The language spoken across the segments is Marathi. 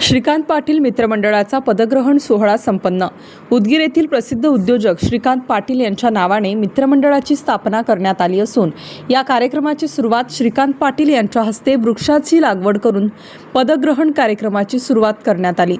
श्रीकांत पाटील मित्रमंडळाचा पदग्रहण सोहळा संपन्न. उदगीर येथील प्रसिद्ध उद्योजक श्रीकांत पाटील यांच्या नावाने मित्रमंडळाची स्थापना करण्यात आली असून या कार्यक्रमाची सुरुवात श्रीकांत पाटील यांच्या हस्ते वृक्षाची लागवड करून पदग्रहण कार्यक्रमाची सुरुवात करण्यात आली.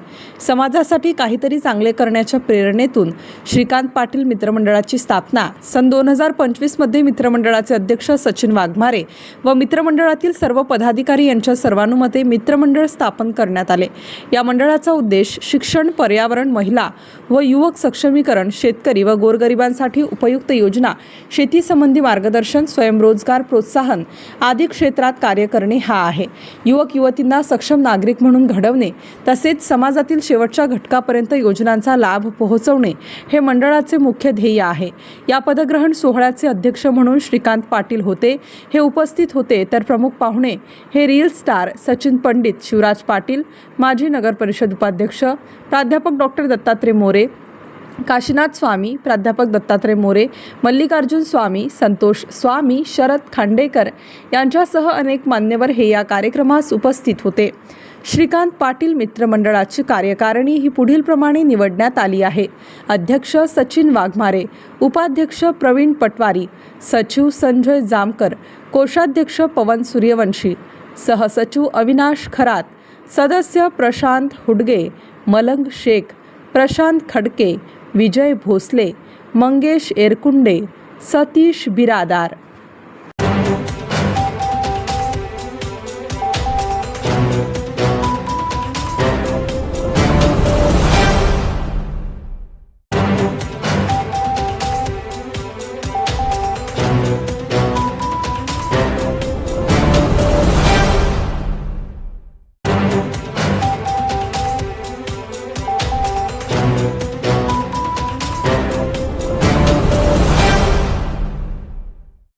समाजासाठी काहीतरी चांगले करण्याच्या प्रेरणेतून श्रीकांत पाटील मित्रमंडळाची स्थापना सन दोन हजार पंचवीसमध्ये मित्रमंडळाचे अध्यक्ष सचिन वाघमारे व मित्रमंडळातील सर्व पदाधिकारी यांच्या सर्वानुमते मित्रमंडळ स्थापन करण्यात आले. या मंडळाचा उद्देश शिक्षण पर्यावरण महिला व युवक सक्षमीकरण शेतकरी व गोरगरिबांसाठी उपयुक्त योजना शेतीसंबंधी मार्गदर्शन स्वयंरोजगार प्रोत्साहन आदी क्षेत्रात कार्य करणे हा आहे. युवक युवतींना सक्षम नागरिक म्हणून घडवणे तसेच समाजातील शेवटच्या घटकापर्यंत योजनांचा लाभ पोहोचवणे हे मंडळाचे मुख्य ध्येय आहे. या पदग्रहण सोहळ्याचे अध्यक्ष म्हणून श्रीकांत पाटील होते. हे उपस्थित होते तर प्रमुख पाहुणे हे रील स्टार सचिन पंडित शिवराज पाटील माजी नगर परिषद उपाध्यक्ष प्राध्यापक डॉक्टर दत्तात्रय मोरे काशीनाथ स्वामी प्राध्यापक दत्तात्रय मोरे मल्लिकार्जुन स्वामी संतोष स्वामी शरद खांडेकर यांच्यासह अनेक मान्यवर हे या कार्यक्रमास उपस्थित होते. श्रीकांत पाटील मित्रमंडळाची कार्यकारिणी ही पुढीलप्रमाणे निवडण्यात आली आहे. अध्यक्ष सचिन वाघमारे उपाध्यक्ष प्रवीण पटवारी सचिव संजय जामकर कोषाध्यक्ष पवन सूर्यवंशी सहसचिव अविनाश खरात सदस्य प्रशांत हुडगे मलंग शेख प्रशांत खडके विजय भोसले मंगेश एरकुंडे सतीश बिरादार।